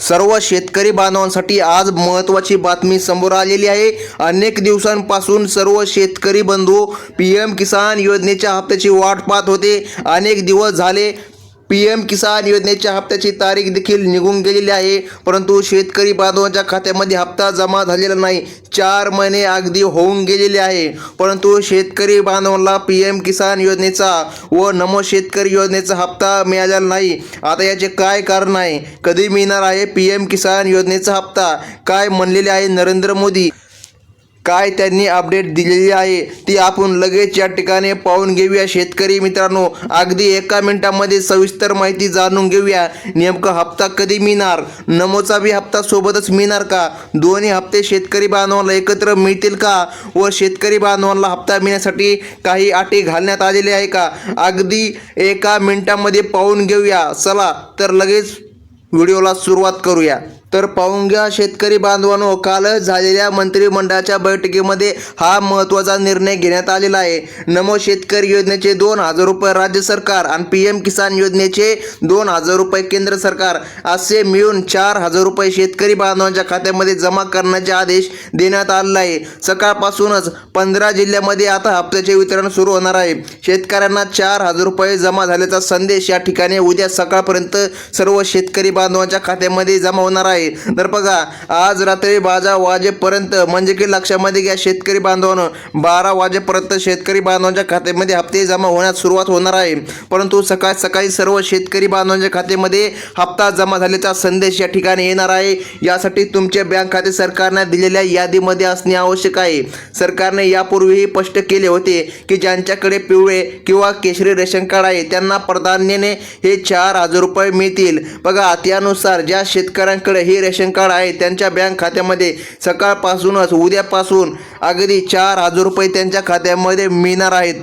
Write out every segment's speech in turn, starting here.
सर्व शेतकरी बांधवांसाठी आज महत्त्वाची बातमी समोर आलेली आहे. अनेक दिवसांपासून सर्व शेतकरी बंधू पी एम किसान योजनेच्या हप्त्याची वाट पाहत होते. अनेक दिवस झाले पी एम किसान योजनेच्या हप्त्याची तारीख देखील निघून गेलेली आहे. परंतु शेतकरी बांधवांच्या खात्यामध्ये हप्ता जमा झालेला नाही. चार महिने अगदी होऊन गेलेले आहे. परंतु शेतकरी बांधवांना पी एम किसान योजनेचा व नमो शेतकरी योजनेचा हप्ता मिळालेला नाही. आता याचे काय कारण आहे? कधी मिळणार आहे पी एम किसान योजनेचा हप्ता? काय म्हणलेले आहे नरेंद्र मोदी? काय त्यांनी अपडेट दिलेली आहे ती आपण लगेच या ठिकाणी पाहून घेऊया. शेतकरी मित्रांनो अगदी एका मिनिटामध्ये सविस्तर माहिती जाणून घेऊया. नेमका हप्ता कधी मिळणार? नमोचा बी हप्ता सोबतच मिळणार का? दोन्ही हप्ते शेतकरी बांधवांना एकत्र मिळतील का? व शेतकरी बांधवांना हप्ता मिळण्यासाठी काही अटी घालण्यात आलेली आहे का? अगदी एका मिनिटामध्ये पाहून घेऊया. चला तर लगेच व्हिडिओला सुरुवात करूया. तर पाहून घ्या शेतकरी बांधवांनो कालच झालेल्या मंत्रिमंडळाच्या बैठकीमध्ये हा महत्त्वाचा निर्णय घेण्यात आलेला आहे. नमो शेतकरी योजनेचे दोन हजार रुपये राज्य सरकार आणि पी एम किसान योजनेचे दोन हजार रुपये केंद्र सरकार असे मिळून चार हजार रुपये शेतकरी बांधवांच्या खात्यामध्ये जमा करण्याचे आदेश देण्यात आलेला आहे. सकाळपासूनच पंधरा जिल्ह्यामध्ये आता हप्त्याचे वितरण सुरू होणार आहे. शेतकऱ्यांना चार हजार रुपये जमा झाल्याचा संदेश या ठिकाणी उद्या सकाळपर्यंत सर्व शेतकरी बांधवांच्या खात्यामध्ये जमा होणार आहे. तर बघा आज रात्री बारा वाजेपर्यंत म्हणजे की लक्षामध्ये घ्या शेतकरी बांधवानं बारा वाजेपर्यंत शेतकरी बांधवांच्या खात्यामध्ये हप्ते जमा होण्यास सुरुवात होणार आहे. परंतु सकाळ सकाळी सर्व शेतकरी बांधवांच्या खात्यामध्ये हप्ता जमा झाल्याचा संदेश या ठिकाणी येणार आहे. यासाठी तुमचे बँक खाते सरकारने दिलेल्या यादीमध्ये असणे आवश्यक आहे. सरकारने यापूर्वीही स्पष्ट केले होते की ज्यांच्याकडे पिवळे किंवा केशरी रेशन कार्ड आहे त्यांना प्राधान्याने हे चार हजार रुपये मिळतील. बघा त्यानुसार ज्या शेतकऱ्यांकडे हे रेशन कार्ड आहे त्यांच्या बँक खात्यामध्ये सकाळपासूनच उद्यापासून अगदी चार हजार रुपये त्यांच्या खात्यामध्ये मिळणार आहेत.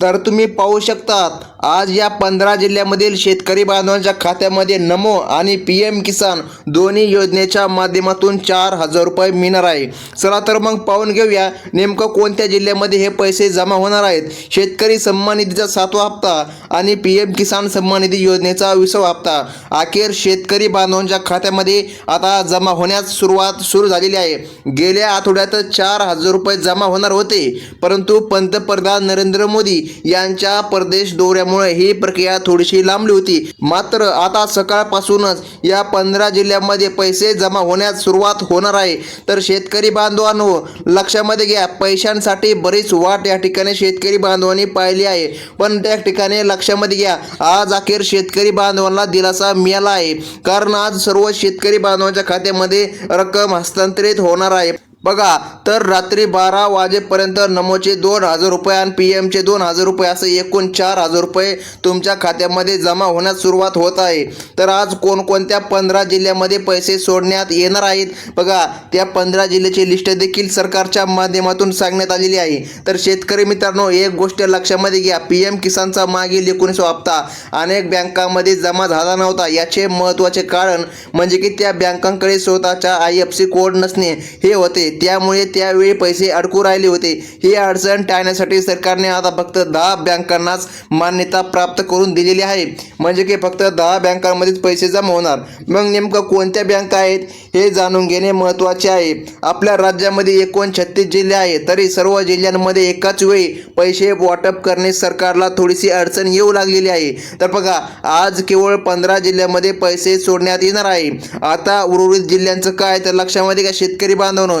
तर तुम्ही पाहू शकतात आज या पंधरा जिल्ह्यामधील शेतकरी बांधवांच्या खात्यामध्ये नमो आणि पी एम किसान दोन्ही योजनेच्या माध्यमातून चार हजार रुपये मिळणार आहे. चला तर मग पाहून घेऊया नेमकं कोणत्या जिल्ह्यामध्ये हे पैसे जमा होणार आहेत. शेतकरी सन्मान निधीचा सातवा हप्ता आणि पी एम किसान सन्मान निधी योजनेचा विसावा हप्ता. अखेर शेतकरी बांधवांच्या खात्यामध्ये आता जमा होण्यास सुरुवात सुरू झालेली आहे. गेल्या आठवड्यात चार हजार रुपये जमा होणार होते. परंतु पंतप्रधान नरेंद्र मोदी यांच्या परदेश त्यामुळे ही प्रक्रिया थोडीशी लांबली होती. मात्र आता सकाळपासूनच या पंधरा जिल्ह्यामध्ये पैसे जमा होण्यास सुरुवात होणार आहे. तर शेतकरी बांधवांनो लक्षामध्ये घ्या पैशांसाठी बरीच वाट या ठिकाणी शेतकरी बांधवांनी पाहिली आहे. पण त्या ठिकाणी लक्षामध्ये घ्या आज अखेर शेतकरी बांधवांना दिलासा मिळाला आहे. कारण आज सर्व शेतकरी बांधवांच्या खात्यामध्ये रक्कम हस्तांतरित होणार आहे. बघा तर रात्री बारा वाजेपर्यंत नमोचे दोन हजार रुपये आणि पी एमचे दोन हजार रुपये असं एकूण चार हजार रुपये तुमच्या खात्यामध्ये जमा होण्यास सुरुवात होत आहे. तर आज कोणकोणत्या पंधरा जिल्ह्यामध्ये पैसे सोडण्यात येणार आहेत? बघा त्या पंधरा जिल्ह्याची लिस्ट देखील सरकारच्या माध्यमातून सांगण्यात आलेली आहे. तर शेतकरी मित्रांनो एक गोष्ट लक्षामध्ये घ्या. पी एम किसानचा मागील एकोणीसवा हप्ता अनेक बँकांमध्ये जमा झाला नव्हता. याचे महत्त्वाचे कारण म्हणजे की त्या बँकांकडे स्वतःचा आय एफ सी कोड नसणे. हे होते. त्यामुळे त्यावेळी पैसे अडकू राहिले होते. ही अडचण टाळण्यासाठी सरकारने आता फक्त दहा बँकांनाच मान्यता प्राप्त करून दिलेली आहे. म्हणजे की फक्त दहा बँकांमध्येच पैसे जमा होणार. मग नेमकं कोणत्या बँका आहेत हे जाणून घेणे महत्त्वाचे आहे. आपल्या राज्यामध्ये एकूण छत्तीस जिल्हे आहेत तरी सर्व जिल्ह्यांमध्ये एकाच वेळी पैसे वाटप करणे सरकारला थोडीशी अडचण येऊ लागलेली आहे. तर बघा आज केवळ पंधरा जिल्ह्यामध्ये पैसे सोडण्यात येणार आहे. आता उर्वरित जिल्ह्यांचं काय तर लक्षामध्ये का शेतकरी बांधवनं.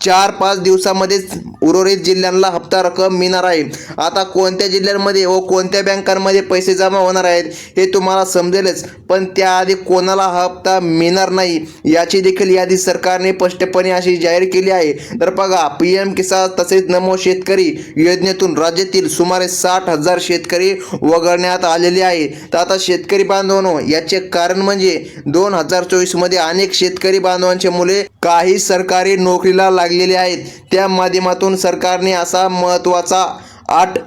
चार पाच दिवसामध्येच उर्वरित जिल्ह्यांना हप्ता रक्कम मिळणार आहे. आता कोणत्या जिल्ह्यांमध्ये व कोणत्या बँकांमध्ये पैसे जमा होणार आहेत हे तुम्हाला समजेलच. पण त्याआधी कोणाला हा हप्ता मिळणार नाही याची देखील यादी सरकारने स्पष्टपणे अशी जाहीर केली आहे. तर बघा पी एम किसान तसेच नमो शेतकरी योजनेतून राज्यातील सुमारे साठ हजार शेतकरी वगळण्यात आलेले आहे. तर आता शेतकरी बांधवांनो याचे कारण म्हणजे दोन हजार चोवीसमध्ये अनेक शेतकरी बांधवांचे मुले काही सरकारी नोकरीला लागलेले आहेत. त्या माध्यमातून सरकारने असा महत्त्वाचा आठ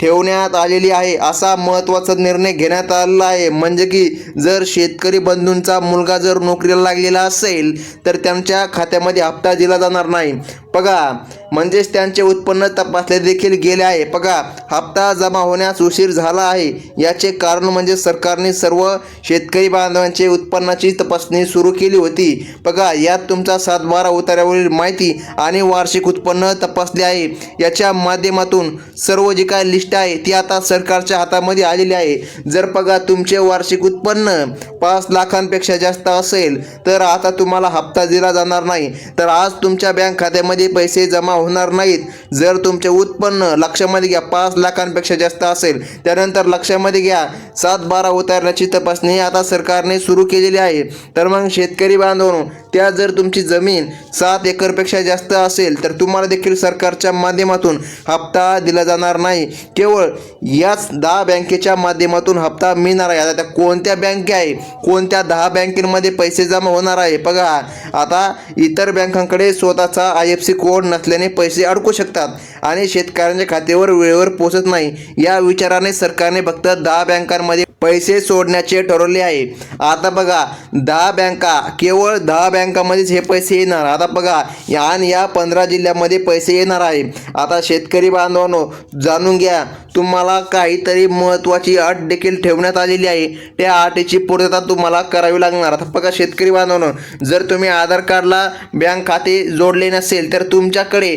ठेवण्यात आलेली आहे. असा महत्त्वाचा निर्णय घेण्यात आलेला आहे. म्हणजे की जर शेतकरी बंधूंचा मुलगा जर नोकरीला लागलेला असेल तर त्यांच्या खात्यामध्ये हप्ता दिला जाणार नाही. बघा म्हणजेच त्यांचे उत्पन्न तपासले देखील गेले आहे. बघा हप्ता जमा होण्यास उशीर झाला आहे. याचे कारण म्हणजे सरकारने सर्व शेतकरी बांधवांचे उत्पन्नाची तपासणी सुरू केली होती. बघा यात तुमचा सातबारा उतार्यावरील माहिती आणि वार्षिक उत्पन्न तपासले आहे. याच्या माध्यमातून सर्व जी काय लिस्ट आहे ती आता सरकारच्या हातामध्ये आलेली आहे. जर बघा तुमचे वार्षिक उत्पन्न पाच लाखांपेक्षा जास्त असेल तर आता तुम्हाला हप्ता दिला जाणार नाही. तर आज तुमच्या बँक खात्यामध्ये पैसे जमा होणार नाहीत. जर तुमचे उत्पन्न लक्षामध्ये घ्या पाच लाखांपेक्षा जास्त असेल त्यानंतर लक्षामध्ये घ्या सात बारा उतारण्याची तपासणी आता सरकारने सुरू केलेली आहे. तर मग शेतकरी बांधवांनो त्या जर तुमची जमीन सात एकरपेक्षा जास्त असेल तर तुम्हाला देखील सरकारच्या माध्यमातून हप्ता दिला जाणार नाही. केवळ याच दहा बँकेच्या माध्यमातून हप्ता मिळणार आहे. आता त्या कोणत्या बँके आहे? कोणत्या दहा बँकेमध्ये पैसे जमा होणार आहे? बघा आता इतर बँकांकडे स्वतःचा आय एफ सी कोड नसल्याने पैसे अडकू शकतात. आणि शेतकऱ्यांच्या खात्यावर वेळेवर पोचत नाही. या विचाराने सरकारने फक्त दहा बँकांमध्ये पैसे सोडण्याचे ठरवले आहे. आता बघा दहा बँका केवळ दहा बँकामध्येच हे पैसे येणार. आता बघा या आणि या पंधरा जिल्ह्यामध्ये पैसे येणार आहे. आता शेतकरी बांधवांनो जाणून घ्या तुम्हाला काहीतरी महत्त्वाची अट देखील ठेवण्यात आलेली आहे. त्या अटीची पूर्तता तुम्हाला करावी लागणार. आता बघा शेतकरी बांधवांनो जर तुम्ही आधार कार्डला बँक खाते जोडले नसेल तर तुमच्याकडे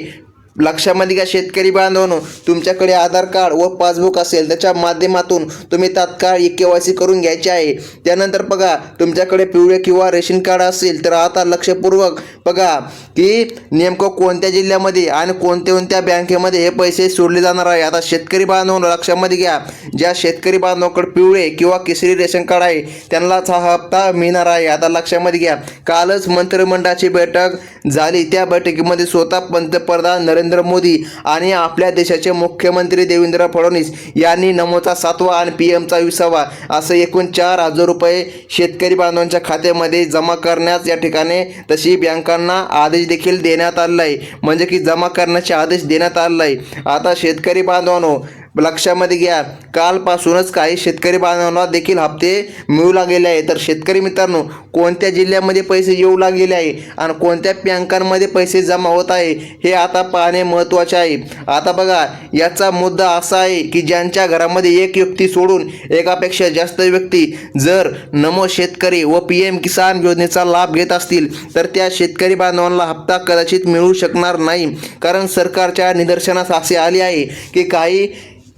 लक्षामध्ये घ्या शेतकरी बांधवांनो तुमच्याकडे आधार कार्ड व पासबुक असेल त्याच्या माध्यमातून तुम्ही तात्काळ ई के वाय सी करून घ्यायचे आहे. त्यानंतर बघा तुमच्याकडे पिवळे किंवा रेशन कार्ड असेल तर आता लक्षपूर्वक बघा की नेमकं कोणत्या जिल्ह्यामध्ये आणि कोणत्या कोणत्या बँकेमध्ये हे पैसे सोडले जाणार आहे? आता शेतकरी बांधवांनो लक्षामध्ये घ्या. ज्या शेतकरी बांधवांकडे पिवळे किंवा केसरी रेशन कार्ड आहे त्यांनाच हा हप्ता मिळणार आहे. आता लक्षामध्ये घ्या. कालच मंत्रिमंडळाची बैठक झाली. त्या बैठकीमध्ये स्वतः पंतप्रधान नरेंद्र मोदी आणि आपल्या देशाचे मुख्यमंत्री देवेंद्र फडणवीस यांनी नमोचा सातवा आणि पी एमचा विसावा असं एकूण चार हजार रुपये शेतकरी बांधवांच्या खात्यामध्ये जमा करण्यास या ठिकाणी तशी बँका लोकांना आदेश देखील देण्यात आलेला आहे. म्हणजे की जमा करण्याचे आदेश देण्यात आलेला आहे. आता शेतकरी बांधवांनो लक्षामध्ये घ्या. कालपासूनच काही शेतकरी बांधवांना देखील हप्ते मिळू लागलेले आहे तर शेतकरी मित्रांनो कोणत्या जिल्ह्यामध्ये पैसे येऊ लागलेले आहे आणि कोणत्या बँकांमध्ये पैसे जमा होत आहे हे आता पाहणे महत्त्वाचे आहे. आता बघा याचा मुद्दा असा आहे की ज्यांच्या घरामध्ये एक व्यक्ती सोडून एकापेक्षा जास्त व्यक्ती जर नमो शेतकरी व पी एम किसान योजनेचा लाभ घेत असतील तर त्या शेतकरी बांधवांना हप्ता कदाचित मिळू शकणार नाही. कारण सरकारच्या निदर्शनास असे आले आहे की काही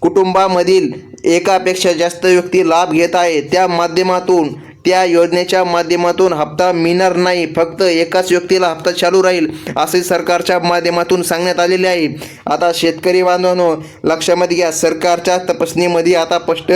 कुटुंबामधील एकापेक्षा जास्त व्यक्ती लाभ घेत आहे. त्या माध्यमातून त्या योजनेच्या माध्यमातून हप्ता मिळणार नाही. फक्त एकाच व्यक्तीला हप्ता चालू राहील असे सरकारच्या माध्यमातून सांगण्यात आलेले आहे. आता शेतकरी बांधवांनो लक्षामध्ये घ्या सरकारच्या तपासणीमध्ये आता स्पष्ट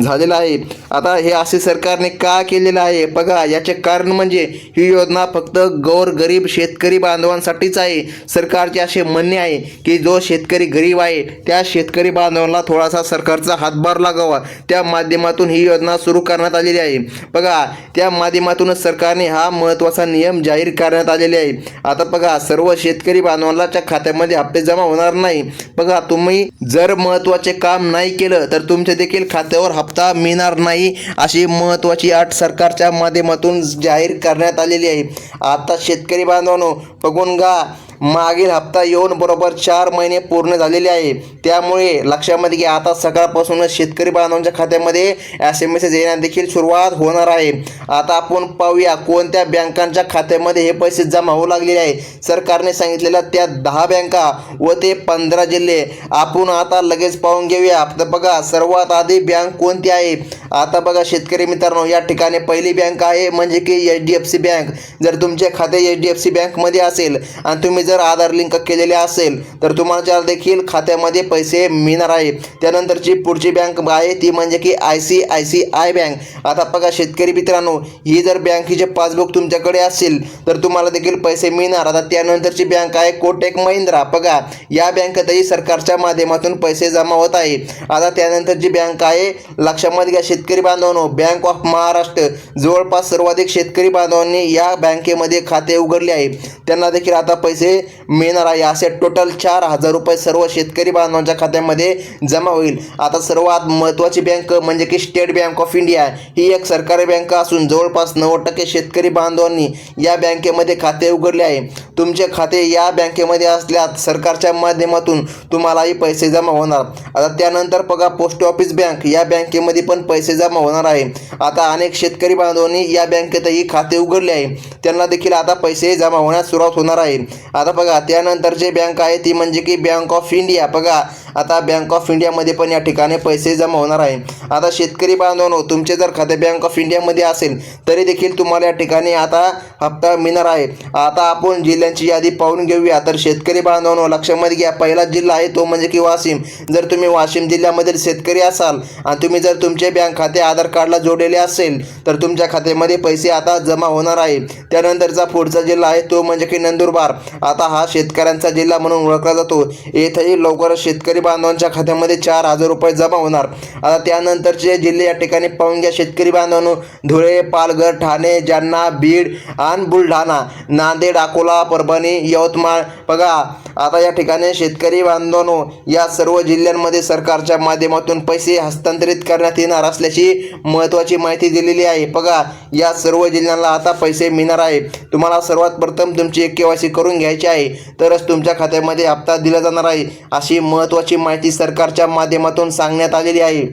झालेलं आहे. आता हे असे सरकारने का केलेलं आहे? बघा याचे कारण म्हणजे ही योजना फक्त गौर गरीब शेतकरी बांधवांसाठीच आहे. सरकारचे असे म्हणणे आहे की जो शेतकरी गरीब आहे त्या शेतकरी बांधवांना थोडासा सरकारचा हातभार लागावा. त्या माध्यमातून ही योजना सुरू करण्यात आलेली आहे. बघा त्या माध्यमातूनच सरकारने हा महत्त्वाचा नियम जाहीर करण्यात आलेले आहे. आता बघा सर्व शेतकरी बांधवांच्या खात्यामध्ये हप्ते जमा होणार नाही. बघा तुम्ही जर महत्त्वाचे काम नाही केलं तर तुमच्या देखील खात्यावर हप्ता मिळणार नाही अशी महत्त्वाची अट सरकारच्या माध्यमातून जाहीर करण्यात आलेली आहे. आता शेतकरी बांधवांनो बघून गा मागील हप्ता येऊन बरोबर चार महिने पूर्ण झालेले आहे. त्यामुळे लक्षामध्ये घ्या आता सकाळपासूनच शेतकरी बांधवांच्या खात्यामध्ये एस एम एस येण्यास देखील सुरुवात होणार आहे. आता आपण पाहूया कोणत्या बँकांच्या खात्यामध्ये हे पैसे जमा होऊ लागलेले आहे. सरकारने सांगितलेल्या त्या दहा बँका व ते पंधरा जिल्हे. आपण आता लगेच पाहून घेऊया. आता बघा सर्वात आधी बँक कोणती आहे? आता बघा शेतकरी मित्रांनो या ठिकाणी पहिली बँक आहे म्हणजे की H D F C bank जर तुमचे खाते एच डी एफ सी बँकमध्ये असेल आणि तुम्ही जर जर आधार लिंक केलेले असेल तर तुम्हाला देखील खात्यामध्ये पैसे मिळणार आहे. त्यानंतरची पुढची बँक आहे ती म्हणजे की I C I C I bank. आता बघा शेतकरी मित्रांनो ही जर बँकेचे पासबुक तुमच्याकडे असेल तर तुम्हाला देखील पैसे मिळणार. आता त्यानंतरची बँक आहे कोटेक महिंद्रा. बघा या बँकेतही सरकारच्या माध्यमातून पैसे जमा होत आहे. आता त्यानंतरची बँक आहे लक्षामध्ये घ्या शेतकरी बांधवांनो बँक ऑफ महाराष्ट्र जवळपास सर्वाधिक शेतकरी बांधवांनी या बँकेमध्ये खाते उघडले आहे. त्यांना देखील आता पैसे खात्यामध्ये मिळणार आहे. असे टोटल चार हजार रुपये सर्व शेतकरी बांधवांच्या खात्यामध्ये जमा होईल. आता सर्वात महत्त्वाची बँक म्हणजे की स्टेट बँक ऑफ इंडिया ही एक सरकारी बँक असून जवळपास नव्वद टक्के शेतकरी बांधवांनी या बँकेमध्ये खाते उघडले आहे. तुमचे खाते या बँकेमध्ये असल्यास सरकारच्या माध्यमातून तुम्हालाही पैसे जमा होणार. आता त्यानंतर बघा पोस्ट ऑफिस बँक या बँकेमध्ये पण पैसे जमा होणार आहे. आता अनेक शेतकरी बांधवांनी या बँकेतही खाते उघडले आहे. त्यांना देखील आता पैसे जमा होण्यास सुरुवात होणार आहे. आता बघा त्यानंतर जे बँक आहे ती म्हणजे की बँक ऑफ इंडिया बघा आता बँक ऑफ इंडियामध्ये पण या ठिकाणी पैसे जमा होणार आहे. आता शेतकरी बांधवांनो तुमचे जर खाते बँक ऑफ इंडियामध्ये असेल तरी देखील तुम्हाला या ठिकाणी आता हप्ता मिळणार आहे. आता आपण जिल्ह्यांची यादी पाहून घेऊया. तर शेतकरी बांधवांनो लक्षामध्ये घ्या पहिला जिल्हा आहे तो म्हणजे की वाशिम. जर तुम्ही वाशिम जिल्ह्यामधील शेतकरी असाल आणि तुम्ही जर तुमचे बँक खाते आधार कार्डला जोडलेले असेल तर तुमच्या खात्यामध्ये पैसे आता जमा होणार आहे. त्यानंतरचा पुढचा जिल्हा आहे तो म्हणजे की नंदुरबार. आता हा शेतकऱ्यांचा जिल्हा म्हणून ओळखला जातो. येथेही लवकरच शेतकरी बांधवांच्या खात्यामध्ये चार हजार रुपये जमा होणार. आता त्यानंतरचे जिल्हे या ठिकाणी पाहून घ्या. शेतकरी बांधवांनो धुळे पालघर ठाणे जालना बीड आणि बुलढाणा नांदेड अकोला परभणी यवतमाळ. बघा आता या ठिकाणी शेतकरी बांधवांनो या सर्व जिल्ह्यांमध्ये सरकारच्या माध्यमातून पैसे हस्तांतरित करण्यात येणार असल्याची महत्त्वाची माहिती दिलेली आहे. बघा या सर्व जिल्ह्यांना आता पैसे मिळणार आहे. तुम्हाला सर्वात प्रथम तुमची एक केवायसी करून घ्यायची आहे. तरच तुमच्या खात्यामध्ये हप्ता दिला जाणार आहे. अशी महत्त्वाची माहिती सरकारच्या माध्यमातून सांगण्यात आलेली आहे.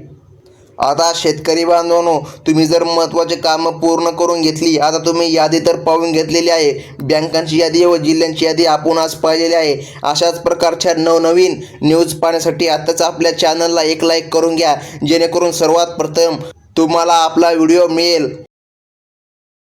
आता शेतकरी बांधवांनो तुम्ही जर महत्त्वाचे कामं पूर्ण करून घेतली आता तुम्ही यादी तर पाहून घेतलेली आहे. बँकांची यादी व जिल्ह्यांची यादी आपण आज पाहिलेली आहे. अशाच प्रकारच्या नवनवीन न्यूज पाहण्यासाठी आत्ताच आपल्या चॅनलला एक लाईक करून घ्या जेणेकरून सर्वात प्रथम तुम्हाला आपला व्हिडिओ मिळेल.